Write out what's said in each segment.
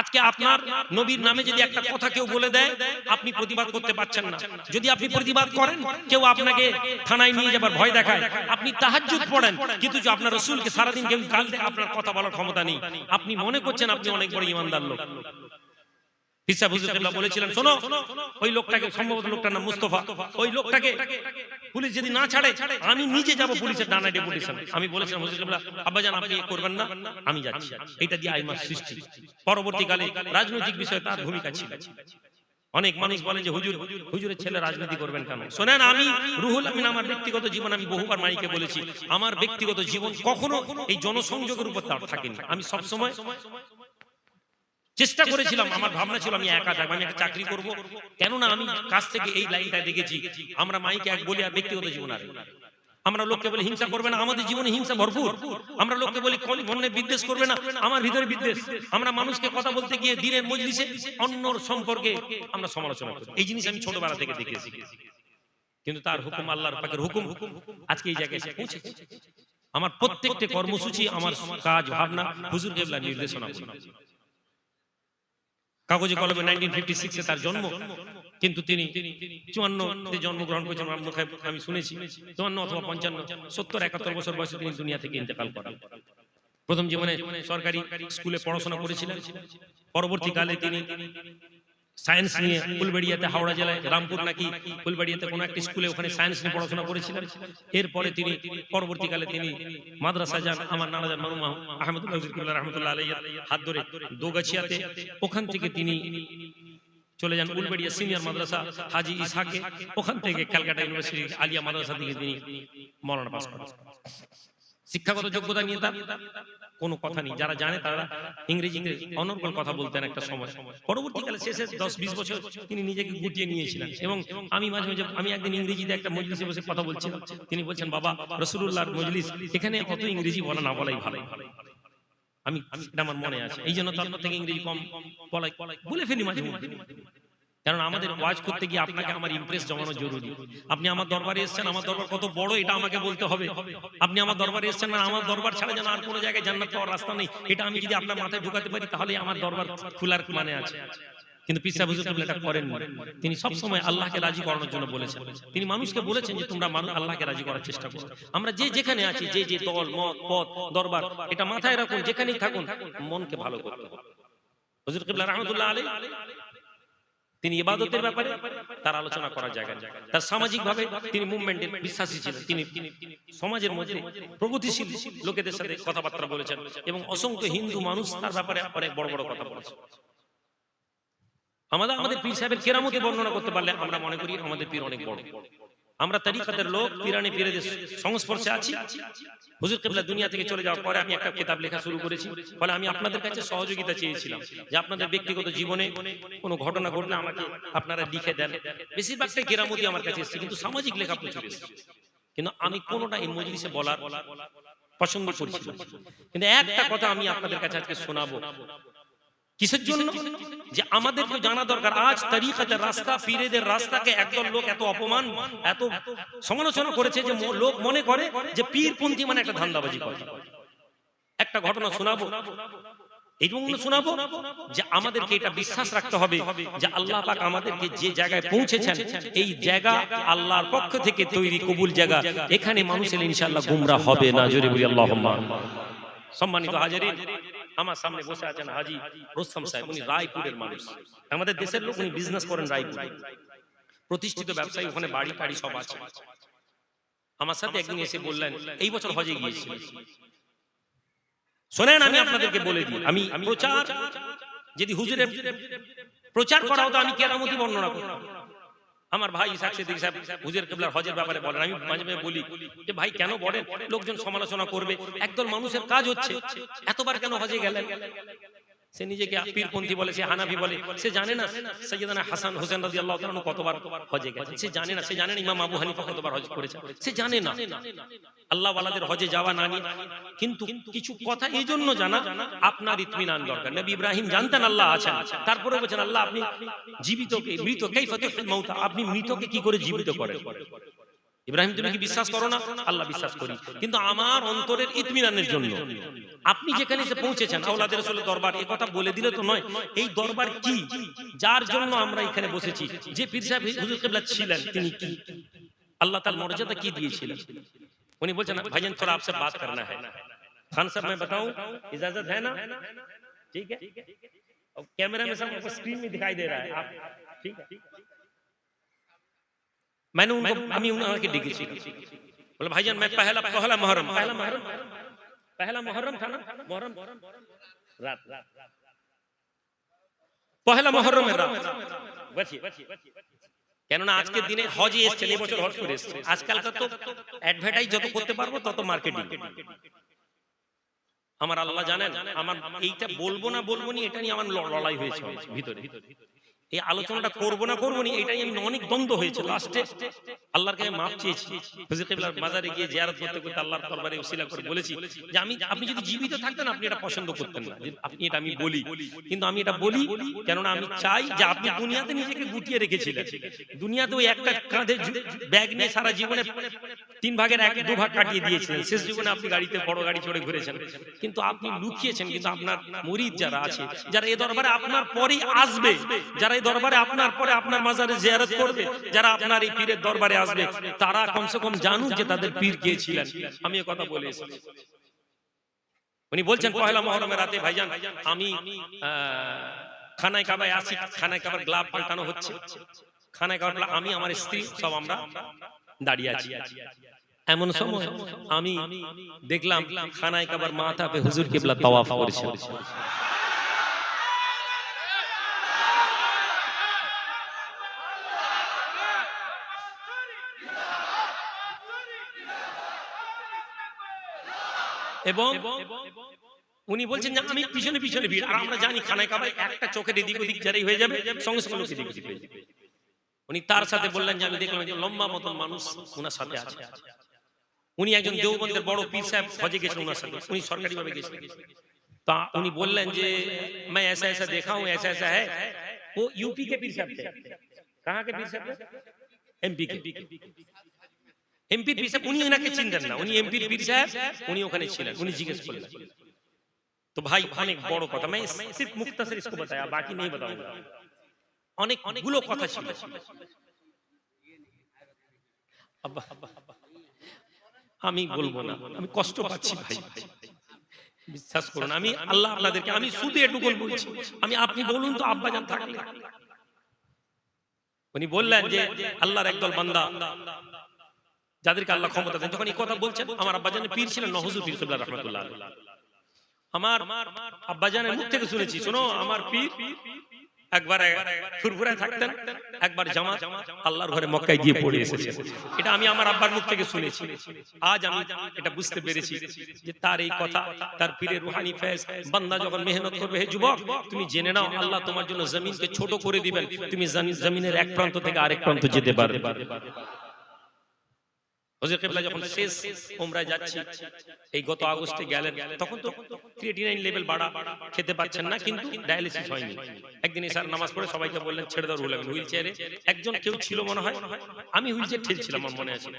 আজকে আপনার নবীর নামে যদি একটা কথা কেউ বলে দেয়, আপনি প্রতিবাদ করতে পারছেন না। যদি আপনি প্রতিবাদ করেন, কেউ আপনাকে থানায় নিয়ে যাবার ভয় দেখায়। আপনি তাহাজ পড়েন, কিন্তু আপনার রসুলকে সারাদিন কেউ কাল দেয়, আপনার কথা বলার ক্ষমতা নেই। আপনি মনে করছেন আপনি অনেক বড় ইমানদার লোক। হিসাব হুজুর কেবলা বলেছিলেন শোনো ওই লোকটাকে সম্ভবত লোকটার নাম মুস্তফা। ওই লোকটাকে পুলিশ যদি না ছাড়ে আমি নিজে যাব পুলিশের ডেপুটেশন। আমি বলেছিলাম হুজুর কেবলা আব্বাজান আপনি করবেন না আমি যাচ্ছি। এটা দিয়ে আইমার সৃষ্টি। পরবর্তীকালে রাজনৈতিক বিষয়ে তার ভূমিকা ছিল। অনেক মানুষ বলেন যে হুজুর হুজুরের ছেলে রাজনীতি করবেন কেন? শোনেন আমি রুহুল আমিন আমার ব্যক্তিগত জীবন আমি বহুবার মাইকে বলেছি আমার ব্যক্তিগত জীবন কখনো এই জনসংযোগের উপর তার থাকেনি। আমি সব সময় চেষ্টা করেছিলাম আমার ভাবনা ছিল আমি একা থাকব আমি একটা চাকরি করব। কেননা আমি কাছ থেকে এই লাইনটা দেখেছি আমরা মাইকে এক বলি আর ব্যক্তিগত জীবন আর। আমরা লোককে বলি হিংসা করবে না আমাদের জীবনে হিংসা ভরপুর। আমরা লোককে বলি মনে বিদ্বেষ করবে না আমার ভিতরে বিদ্বেষ। আমরা মানুষকে কথা বলতে গিয়ে দিনের মজলিসে অন্যর সম্পর্কে আমরা সমালোচনা করি। এই জিনিস আমি ছোটবেলা থেকে দেখেছি। কিন্তু তার হুকুম আল্লাহর পাকের হুকুম হুকুম আজকে এই জায়গায় এসে পৌঁছেছে। আমার প্রত্যেকটা কর্মসূচি আমার কাজ ভাবনা হুজুর কেবলা নির্দেশনা। কাগজে কলমে নাইনটিন ফিফটি তার জন্ম। কিন্তু তিনি চুয়ান্ন জন্মগ্রহণ করেছেন আমি শুনেছি। চুয়ান্ন অথবা পঞ্চান্ন, সত্তর, একাত্তর বছর বয়সে তিনি দুনিয়া থেকে ইন্তেকাল করেন। প্রথম জীবনে সরকারি স্কুলে পড়াশোনা করেছিলেন। পরবর্তীকালে তিনি সায়েন্স নিয়ে ফুলবাড়িয়াতে হাওড়া জেলায় রামপুর নাকি ফুলবাড়িয়াতে কোনো একটা স্কুলে ওখানে সায়েন্স নিয়ে পড়াশোনা করেছিলেন। এরপরে তিনি পরবর্তীকালে তিনি মাদ্রাসা যান আমার নানা যান মারুম আহমদুল্লাহ রহমতুল্লাহ আলাইহি হাত ধরে দোগাছিয়াতে ওখান থেকে তিনি চলে যান উলবেড়িয়া সিনিয়র মাদ্রাসা হাজি ইসাকে ওখান থেকে ক্যালকাটা ইউনিভার্সিটি আলিয়া মাদ্রাসা থেকে তিনি মৌলানা পাস করেন। শিক্ষাগত যোগ্যতা নিয়ে তার কোনো কথা নেই। যারা জানে তারা ইংরেজি ইংরেজি অনর্গল কথা বলতেন একটা সময়। পরবর্তীকালে শেষে দশ বিশ বছর তিনি নিজেকে গুটিয়ে নিয়েছিলেন। এবং আমি মাঝে মাঝে আমি একদিন ইংরেজিতে একটা মজলিসে বসে কথা বলছিলাম। তিনি বলছেন, বাবা রসুল্লাহর মজলিস, এখানে অত ইংরেজি বলা না বলাই ভালো। আমি আমার মনে আছে। এই জন্য তার থেকে ইংরেজি কম বলাই, বলে ফেলি মাঝে মধ্যে। কারণ আমাদের ওয়াজ করতে গিয়ে আপনাকে আমার ইমপ্রেস জমানো জরুরি। আপনি আমার দরবারে এসেছেন, আমার দরবার কত বড়, এটা আমাকে বলতে হবে। আপনি আমার দরবারে এসেছেন না আমার দরবার ছাড়া যেন আর কোনো জায়গায় জান্নাত পাওয়ার রাস্তা নেই, এটা আমি যদি আপনার মাথায় ঢুকাতে পারি, তাহলে আমার দরবার খোলার মানে আছে। কিন্তু পিসা হুজুর এটা করেন তিনি সব সময় আল্লাহকে রাজি করানোর জন্য বলেছেন। তিনি মানুষকে বলেছেন যে, তোমরা মানুষ আল্লাহকে রাজি করার চেষ্টা করো। আমরা যে যেখানে আছি, যে যে দল, মত, পথ, দরবার, এটা মাথায় রাখুন, যেখানেই থাকুন, মনকে ভালো করতে হবে। হুজুর কিবলা রহমতুল্লাহ আলী তিনি ইবাদতের ব্যাপারে তার আলোচনা করার জায়গা তার সামাজিক ভাবে তিনি মুভমেন্টের বিশ্বাসী ছিলেন। তিনি সমাজের মধ্যে প্রগতিশীল লোকেদের সাথে কথাবার্তা বলেছেন এবং অসংখ্য হিন্দু মানুষ তার ব্যাপারে অনেক বড় বড় কথা বলেছেন। আমাদের আমাদের পীর সাহেবের কেরামতি বর্ণনা করতে পারলে আমরা মনে করি আমাদের পীর অনেক বড়। আমরা তারিকাতের লোক, পিরানি পীরেদের সংস্পর্শে আছি। হুজুর কেবলা দুনিয়া থেকে চলে যাওয়ার পরে আমি একটা কিতাব লেখা শুরু করেছি। ফলে আমি আপনাদের কাছে সহযোগিতা চেয়েছিলাম যে আপনাদের ব্যক্তিগত জীবনে কোনো ঘটনা ঘটলে আমাকে আপনারা লিখে দেন। বেশিরভাগটাই কেরামতি আমার কাছে এসেছে, কিন্তু সামাজিক লেখা প্রচুর এসেছে। কিন্তু আমি কোনোটা এই মজলিসে বলার পছন্দ করছি কিন্তু একটা কথা আমি আপনাদের কাছে আজকে শোনাবো। কিসের জন্য? যে আমাদেরকে জানা দরকার। আজ তারিকাতের রাস্তা পীরেদের রাস্তাকে একদল লোক এত অপমান এত সমালোচনা করেছে যে লোক মনে করে যে পীরপন্থী মানে একটা ধান্দাবাজি করে। একটা ঘটনা শোনাবো? এই জন্য শোনাবো যে আমাদেরকে এটা বিশ্বাস রাখতে হবে যে আল্লাহ পাক আমাদেরকে যে জায়গায় পৌঁছেছেন এই জায়গা আল্লাহর পক্ষ থেকে তৈরি কবুল জায়গা। এখানে মানুষের ইনশাআল্লাহ গুমরা হবে না জোরে বলি আল্লাহুম্মা সম্মানিত হাজারিন আমার সামনে বসে আছেন হাজি রোস্তম সাহেব, উনি রায়পুরের মানুষ। আমাদের দেশের লোক, উনি বিজনেস করেন রায়পুরে। প্রতিষ্ঠিত ব্যবসায়ী, ওখানে বাড়ি টাড়ি সব আছে। আমার সাথে একদিন এসে বললেন, এই বছর হজে গিয়েছিলেন। শোনেন, আমি আপনাদেরকে বলে দিই, আমি প্রচার, যদি হুজুরের প্রচার করা হতো আমি কেরামতি বর্ণনা করতাম আমার ভাই ইসাক সিদ্দিক সাহেব, হুজুর কিবলার হজের ব্যাপারে বলেন। আমি মাঝে মাঝে বলি যে, ভাই, কেন বলেন? লোকজন সমালোচনা করবে। একদল মানুষের কাজ হচ্ছে। এতবার কেন হজে গেলেন? সে নিজেকে পীরপন্থী বলে সে হানাফি বলে সে জানে না সৈয়দানা হাসান হোসেন রাদিয়াল্লাহু তাআলা কতবার হজে গেছে। সে জানে না সে জানে না ইমাম আবু হানিফা কতবার হজ করেছে। সে জানে না। আল্লাহ ওয়ালাদের হজে যাওয়া না নিয়ে। কিন্তু কিছু কথা এই জন্য জানা আপনার ইতমিনান দরকার। নবী ইব্রাহিম জানতেন আল্লাহ আছেন। তারপরে বলছেন আল্লাহ আপনি জীবিতকে মৃত কাইফা তুহিল মাউতা আপনি মৃতকে কি করে জীবিত করেন? ইব্রাহিম তুমি কি বিশ্বাস করো না আল্লাহ বিশ্বাস করি কিন্তু আমার অন্তরের ইতমিনানের জন্য আপনি যেখানে এসে পৌঁছেছেন আওলাদের রাসূলের দরবার এই কথা বলে দিলে তো নয় এই দরবার কি যার জন্য আমরা এখানে বসেছি যে পীর সাহেব হুজুর কিবলা ছিলেন তিনি কি আল্লাহ তার মর্যাদা কি দিয়েছিলেন उन्हीं बोलते ना भाईजान थोड़ा आपसे बात करना है खान साहब मैं बताऊं इजाजत है ना ठीक है और कैमरा में सब आपको स्क्रीन में दिखाई दे रहा है आप ठीक है मैंने उनको আমি উনাকে ডেকেছি বলে ভাইজান मैं पहला पहला मुहर्रम पहला मुहर्रम पहला मुहर्रम था ना मुहर्रम रात रात পহেলা মহরমের রাত বসিয়ে কেননা আজকের দিনে হজে এসছেন এবছর হজ করে এসছে আজকালকার তো অ্যাডভার্টাইজ যত করতে পারবো তত মার্কেটিং আমার আল্লাহ জানেন আমার এইটা বলবো না বলবো নি এটা নিয়ে আমার ল- লড়াই হয়েছে আমার ভিতরে এই আলোচনাটা করব না করব নি এটা আমি অনেক দ্বন্দ্ব হয়েছে। লাস্টে আল্লাহর কাছে মাপ চেয়েছি। হুজুর কিবলার মাজারে গিয়ে জিয়ারত করতে করতে আল্লাহর দরবারে উসিলা করে বলেছি যে আমি আপনি যদি জীবিত থাকতেন আপনি এটা পছন্দ করতেন না। যে আপনি এটা আমি বলি। কিন্তু আমি এটা বলি কেননা আমি চাই যে আপনি দুনিয়াতে নিজেকে গুটিয়ে রেখেছিলেন। দুনিয়াতে ওই একটা কাঁধে ব্যাগ নিয়ে সারা জীবনে তিন ভাগের এক দু ভাগ কাটিয়ে দিয়েছিলেন। শেষ জীবনে আপনি গাড়িতে বড় গাড়ি চড়ে ঘুরেছেন। কিন্তু আপনি লুকিয়েছেন কিন্তু আপনার মরিদ যারা আছে যারা এই দরবারে আপনার পরেই আসবে যারা এই দরবারে আপনার পরে আপনার মাজারে জিয়ারত করবে, যারা আপনার এই পীরের দরবারে আসবে, তারা কমসে কম জানুক যে তাদের পীর কে ছিলেন। আমি কথা বলে এসেছি। উনি বলছেন, পহেলা মহরমের রাতে, ভাইজান, আমি খানায় কাবায় আসি, খানায় কাবার গ্লাভ পাল্টানো হচ্ছে। খানায় কাবার আমি, আমার স্ত্রী, সব আমরা দাঁড়িয়ে আছি। এমন সময় আমি দেখলাম, খানায় কাবার মাথা পে হুজুর কিবলা তাওয়াফ করেছে। এবং উনি বলছেন যে আমি পিছনে পিছনে ভিড় আর আমরা জানি খানায় কাবায় একটা চোখের এদিক ওদিক যারাই হয়ে যাবে সঙ্গে সঙ্গে লোক এদিক ওদিক হয়ে যাবে উনি তার সাথে বললেন যে আমি দেখলাম যে লম্বা মতন মানুষ ওনার সাথে আছে উনি একজন দেওবন্দের বড় পীর সাহেব হজে গেছেন ওনার সাথে উনি সরকারি ভাবে গেছেন তা উনি বললেন যে मैं ऐसा ऐसा देखा हूं ऐसा ऐसा है वो यूपी के पीर साहब थे कहां के पीर साहब थे एमपी के এমপির পি সাহেব উনি ওনাকে চিনতেন না। উনি এমপির পি সাহেব উনি ওখানে ছিলেন উনি জিজ্ঞেস করলেন। তো ভাই অনেক বড় কথা মানে সির্ফ মুক্তাসের ইসকো বাতায়া বাকি নেই বাতাউঙ্গা অনেকগুলো কথা ছিল। আমি বলব না আমি কষ্ট পাচ্ছি ভাই। বিশ্বাস করুন আমি আল্লাহ আপনাদেরকে আমি শুধু এটুকু বলছি আমি আপনি বলুন তো আব্বা জান থাকলে। উনি বললেন যে আল্লাহর একদল বান্দা। যাদেরকে আল্লাহ ক্ষমতা দেন, যখন এই কথা বলছেন, আমার আব্বাজানের পীর ছিলেন নহজুর পীর কিবলা রহমতুল্লাহ আমার আব্বাজানের মুখ থেকে শুনেছি, শোনো, আমার পীর একবার ফুরফুরায় থাকতেন, একবার জামা আল্লাহর ঘরে মক্কায় গিয়ে পড়ে এসেছে। এটা আমি আমার আব্বার মুখ থেকে শুনেছি। আজ আমি এটা বুঝতে পেরেছি যে তার এই কথা, তার রুহানি বান্দা যখন মেহনত করবে, হে যুবক, তুমি জেনে নাও, আল্লাহ তোমার জন্য জমিনকে ছোট করে দিবেন। তুমি জমিনের এক প্রান্ত থেকে আরেক প্রান্ত যেতে পারবে। হুজুর কিবলা যখন শেষ উমরায় যাচ্ছি এই গত আগস্টে গেলেন তখন তো ক্রিয়েটিনাইন লেভেল বাড়া খেতে পাচ্ছেন না কিন্তু ডায়ালিসিস হয়নি। একদিন এসার নামাজ পড়ে সবাইকে বললেন ছেড়ে দাও রুল হুইল চেয়ারে একজন কেউ ছিল মনে হয় আমি হুইল চেয়ার ঠেলছিলাম আমার মনে আছে।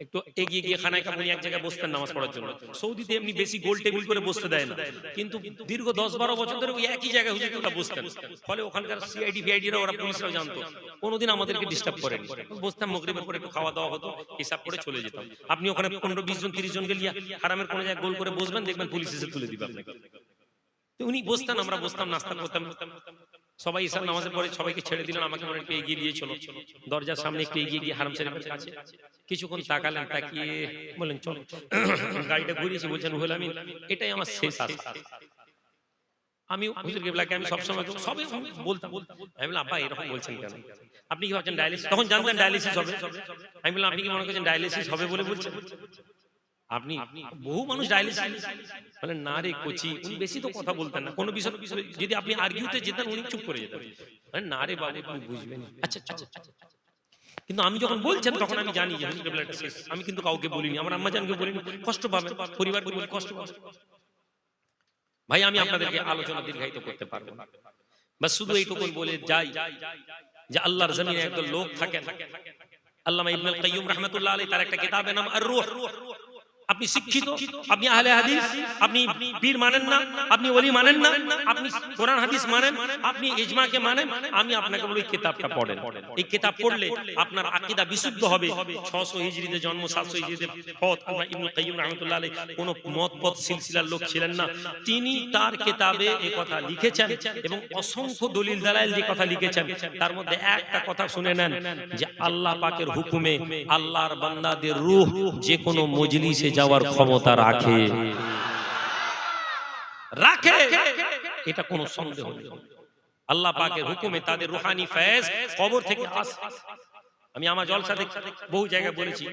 একটু এগিয়ে গিয়ে খানায় কাপুনি এক জায়গায় বসতেন নামাজ পড়ার জন্য। সৌদিতে এমনি বেশি গোল টেবিল করে বসতে দেয় না। কিন্তু দীর্ঘ দশ বারো বছর ধরে ওই একই জায়গায় হুজুর কিবলা বসতেন। ফলে ওখানকার সিআইডি ভিআইডিরা ওরা পুলিশরাও জানতো। কোনোদিন আমাদেরকে ডিস্টার্ব করেন। বসতাম মগরিবের পরে একটু খাওয়া দাওয়া হতো হিসাব করে চলে যেতাম। আপনি ওখানে পনেরো বিশ জন তিরিশ জনকে নিয়ে হারামের কোনো জায়গায় গোল করে বসবেন দেখবেন পুলিশ এসে তুলে দিবে আপনাকে। তো উনি বসতেন আমরা বসতাম নাস্তা করতাম সবাই ইসার নামাজের পরে সবাইকে ছেড়ে দিলেন আমাকে মনে একটু এগিয়ে দিয়ে চলো। দরজার সামনে একটু এগিয়ে গিয়ে হারাম শরীফের কাছে কিছুক্ষণ তাকালেন তাকিয়ে বললেন চলো গাড়িটা ঘুরিয়েছি বলছেন হুল আমি এটাই আমার শেষ আশা আমি হুজুর কেবলাকে আমি সবসময় সবই বলতাম। আমি বললাম আব্বা এরকম বলছেন কেন? আপনি কি ভাবছেন ডায়ালিসিস তখন জানতেন ডায়ালিসিস হবে। আমি বললাম আপনি কি মনে করছেন ডায়ালিসিস হবে বলে বলছেন? আপনি বহু মানুষ ডায়ালিসিস বলেন না রে কোচি উনি বেশি তো কথা বলতেন না। কোনো বিষয় যদি আপনি আর্গিউতে যেতেন উনি চুপ করে যেতেন। বলেন না রে বাবু তুমি বুঝবেন আচ্ছা চলো কিন্তু আমি যখন বলছেন তখন আমি জানি যে আমি কিন্তু কাউকে বলিনি আমার আম্মা জানকে বলিনি। কষ্ট পাবেন পরিবার পরিবার কষ্ট পাবে ভাই আমি আপনাদেরকে আলোচনা দীর্ঘায়িত করতে পারব না। বাস শুধু এইটুকু বলে যাই যে আল্লাহর জমিনে একদল লোক থাকেন। আল্লামা ইবনুল কাইয়্যিম রাহমাতুল্লাহ আলাইহি তার একটা কিতাবের নাম আর রূহ আপনি শিক্ষিত আপনি আহলে হাদিস আপনি পীর মানেন না আপনি ওলি মানেন না আপনি কোরআন হাদিস মানেন আপনি ইজমাকে মানেন আমি আপনাকে বলি কিতাবটা পড়েন। এই কিতাব পড়লে আপনার আকীদা বিশুদ্ধ হবে। 600 হিজরিতে জন্ম 700 হিজরিতে ফত। আল্লাহ ইবনুল কাইয়্যিম রাহমাতুল্লাহ আলাইহি কোন মত পথ সিলসিলার লোক ছিলেন না। তিনি তার কিতাবে এই কথা লিখেছেন এবং অসংখ্য দলিল দালাইল যে কথা লিখেছেন তার মধ্যে একটা কথা শুনে নেন যে আল্লাহ পাকের হুকুমে আল্লাহর বান্দাদের রূহ যে কোনো মজলিসে যাওয়ার ক্ষমতা রাখে। রাখে। এটা কোনো সন্দেহ নেই। আল্লাহ পাকের হুকুমে তাদের রুহানি ফয়েজ কবর থেকে আসে। আমি আমার জলসা দেখে বহু জায়গায় বলেছি।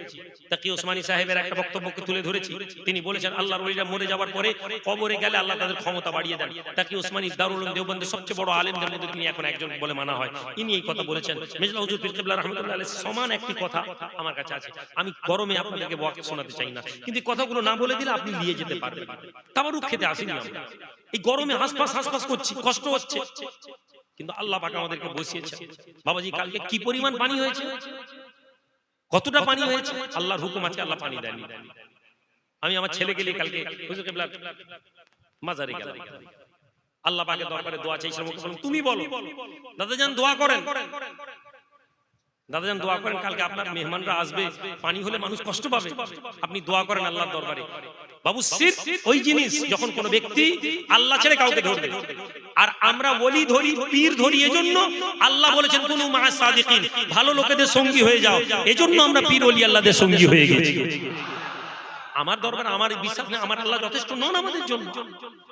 তাকি ওসমানী সাহেবের একটা বক্তব্যকে তুলে ধরেছি। তিনি বলেছেন আল্লাহর ওলিরা মরে যাওয়ার পরে কবরে গেলে আল্লাহ তাদের ক্ষমতা বাড়িয়ে দেন। তাকি ওসমানী দারুল দেওবন্দের সবচেয়ে বড় আলেমদের মধ্যে তিনি এখন একজন বলে মানা হয়। ইনি এই কথা বলেছেন। মেজলা হুজুর পীর কিবলা রাহমাতুল্লাহ আলাইহি সমান একটি কথা আমার কাছে আছে। আমি গরমে আপনাদেরকে ওয়াক্ত শোনাতে চাই না। কিন্তু কথাগুলো না বলে দিলে আপনি নিয়ে যেতে পারবেন। তাবারুক খেতে আসেনি আমরা। এই গরমে হাসপাস হাসপাস করছি কষ্ট হচ্ছে। কিন্তু আল্লাহ পাক আমাদেরকে বসিয়েছে বাবাজি কালকে কি পরিমাণ পানি হয়েছে? কতটা পানি হয়েছে? আল্লাহর হুকুম আছে আল্লাহ পানি দেয়নি আমি আমার ছেলে গেলে কালকে হুজুর কেবলা মাজারে গেলাম। আল্লাহ পাকের দরবারে দোয়া চাইছিলাম ওকে বললাম, তুমি বলো দাদা যান দোয়া করেন। দাদা যান দোয়া করেন কালকে আপনার মেহমানরা আসবে পানি হলে মানুষ কষ্ট পাবে। আপনি দোয়া করেন আল্লাহর দরবারে। বাবু সির ওই জিনিস যখন কোন ব্যক্তি আল্লাহ ছেড়ে কাউকে ধরবে। আর আমরা বলি ধরি পীর ধরি এজন্য আল্লাহ বলেছেন কোন মা সাদিকিন। ভালো লোকেদের সঙ্গী হয়ে যাও। এজন্য আমরা পীর ওলি আল্লাহদের সঙ্গী হয়ে গেছি। আমার দরবার আমার বিশ্বাস নেই আমার আল্লাহ যথেষ্ট নন আমাদের জন্য।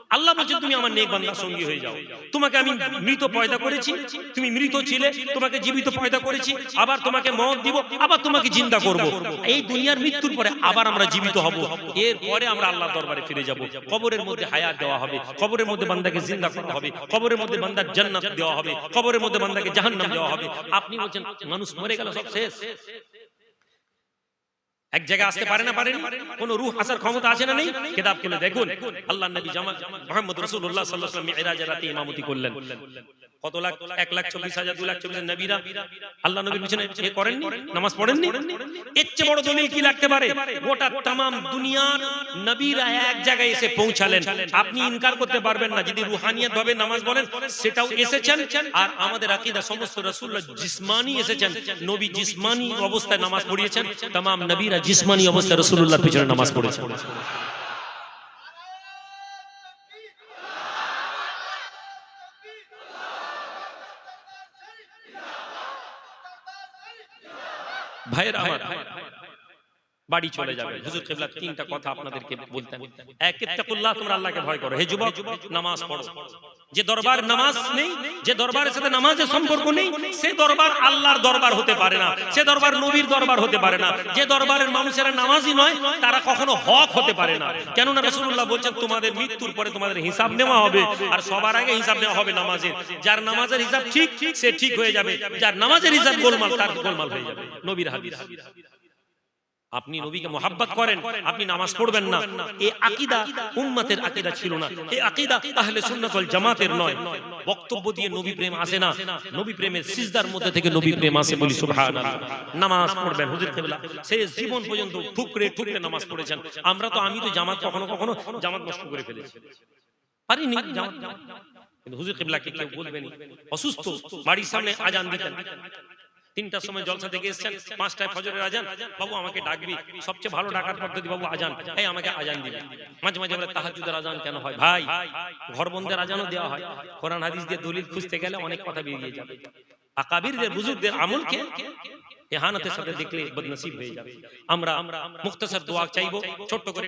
আল্লাহ বলছে, তুমি আমার নেক বান্দার সঙ্গী হয়ে যাও। তোমাকে আমি মৃত পয়দা করেছি। তুমি মৃত ছিলে, তোমাকে জীবিত পয়দা করেছি। আবার তোমাকে মত দিব, আবার তোমাকে জিন্দা করব। এই দুনিয়ার মৃত্যুর পরে আবার আমরা জীবিত হব। এর পরে আমরা আল্লাহর দরবারে ফিরে যাব। কবরের মধ্যে হায়াত দেওয়া হবে। কবরের মধ্যে বান্দাকে জিন্দা করা হবে। কবরের মধ্যে বান্দার জান্নাত দেওয়া হবে। কবরের মধ্যে বান্দাকে জাহান্নাম দেওয়া হবে। আপনি বলছেন, মানুষ মরে গেল, সব শেষ। এক জায়গায় আসতে পারে না পারে কোন রুহ আসার ক্ষমতা আছে না নেই? কিতাব খুলে দেখুন। আল্লাহ নবী জামা মোহাম্মদ রাসূলুল্লাহ সাল্লাল্লাহু আলাইহি ওয়াসাল্লাম মিরাজ রাতে ইমামতি করলেন। কত লাখ? এক লাখ চল্লিশ হাজার দু লাখ চল্লিশ নবীরা। আল্লাহ নবীর পিছনে এ করেননি? নামাজ পড়েননি? এর চেয়ে বড় দলিল কি লাগতে পারে? গোটা তামাম দুনিয়ার নবীরা এক জায়গায় এসে পৌঁছালেন। আপনি ইনকার করতে পারবেন না। যদি রুহানিয়াত ভাবে নামাজ বলেন সেটাও এসেছেন। আর আমাদের আকীদা সমস্ত রাসূলুল্লাহ জিসমানি এসেছেন। নবী জিসমানি অবস্থায় নামাজ পড়িয়েছেন। তামাম নবীরা জিসমানি অবস্থায় রাসূলুল্লাহর পিছনে নামাজ পড়েছেন। ভাইয়ের আমার বাড়ি চলে যাবে। হুজুর কিবলা তিনটা কথা আপনাদেরকে বলতেন। এক ইত্তাকুল্লাহ তোমরা আল্লাহকে ভয় করো। হে যুবক নামাজ পড়ো। যে দরবার নামাজ নেই যে দরবারের সাথে নামাজের সম্পর্ক নেই সে দরবার আল্লাহর দরবার হতে পারে না। সে দরবার নবীর দরবার হতে পারে না। যে দরবারের মানুষেরা নামাজই নয় তারা কখনো হক হতে পারে না। কেননা রাসূলুল্লাহ বলছেন তোমাদের মৃত্যুর পরে তোমাদের হিসাব নেওয়া হবে। আর সবার আগে হিসাব নেওয়া হবে নামাজের। যার নামাজের হিসাব ঠিক সে ঠিক হয়ে যাবে। যার নামাজের হিসাব গোলমাল তার গোলমাল হয়ে যাবে। নবীর হাদিস আপনি নবীকে মোহাব্বত করেন আপনি নামাজ পড়বেন না। এই আকীদা উম্মতের আকীদা ছিল না। এই আকীদা আহলে সুন্নাত জামাতের নয়। বক্তব্য দিয়ে নবী প্রেম আসে না। নবী প্রেমের সিজদার মধ্যে থেকে নবী প্রেম আসে বলি সুবহানাল্লাহ। নামাজ পড়বেন হুজুর কেবলা। শেষ জীবন পর্যন্ত ঠুকরে ঠুকরে নামাজ পড়েছেন। আমরা তো আমি তো জামাত কখনো কখনো জামাত নষ্ট করে ফেলেছি। পারিনি। জামাত কিন্তু হুজুর কেবলাকে কেউ বলবেনি। অসুস্থ বাড়ির সামনে আজান দিতেন। তিনটার সময় জলসা থেকে এসেছেন পাঁচটায় ফজরের আজান। বাবু আমাকে ডাকবি। সবচেয়ে ভালো ডাকার পদ্ধতি বাবু আজান। এই আমাকে আজান দিবি। মাঝে মাঝে বলে তাহাজুদের আজান কেন হয়? ভাই ঘর বন্ধের আজানও দেওয়া হয়। কোরআন হাদিস দিয়ে দলিল খুঁজতে গেলে অনেক কথা বেরিয়ে যাবে। আকাবিরদের বুজুর্গদের আমলকে এহানতের সাথে দেখলে বদনসিব হয়ে যাবে। আমরা মুখতাসার দোয়া চাইব। ছোট্ট করে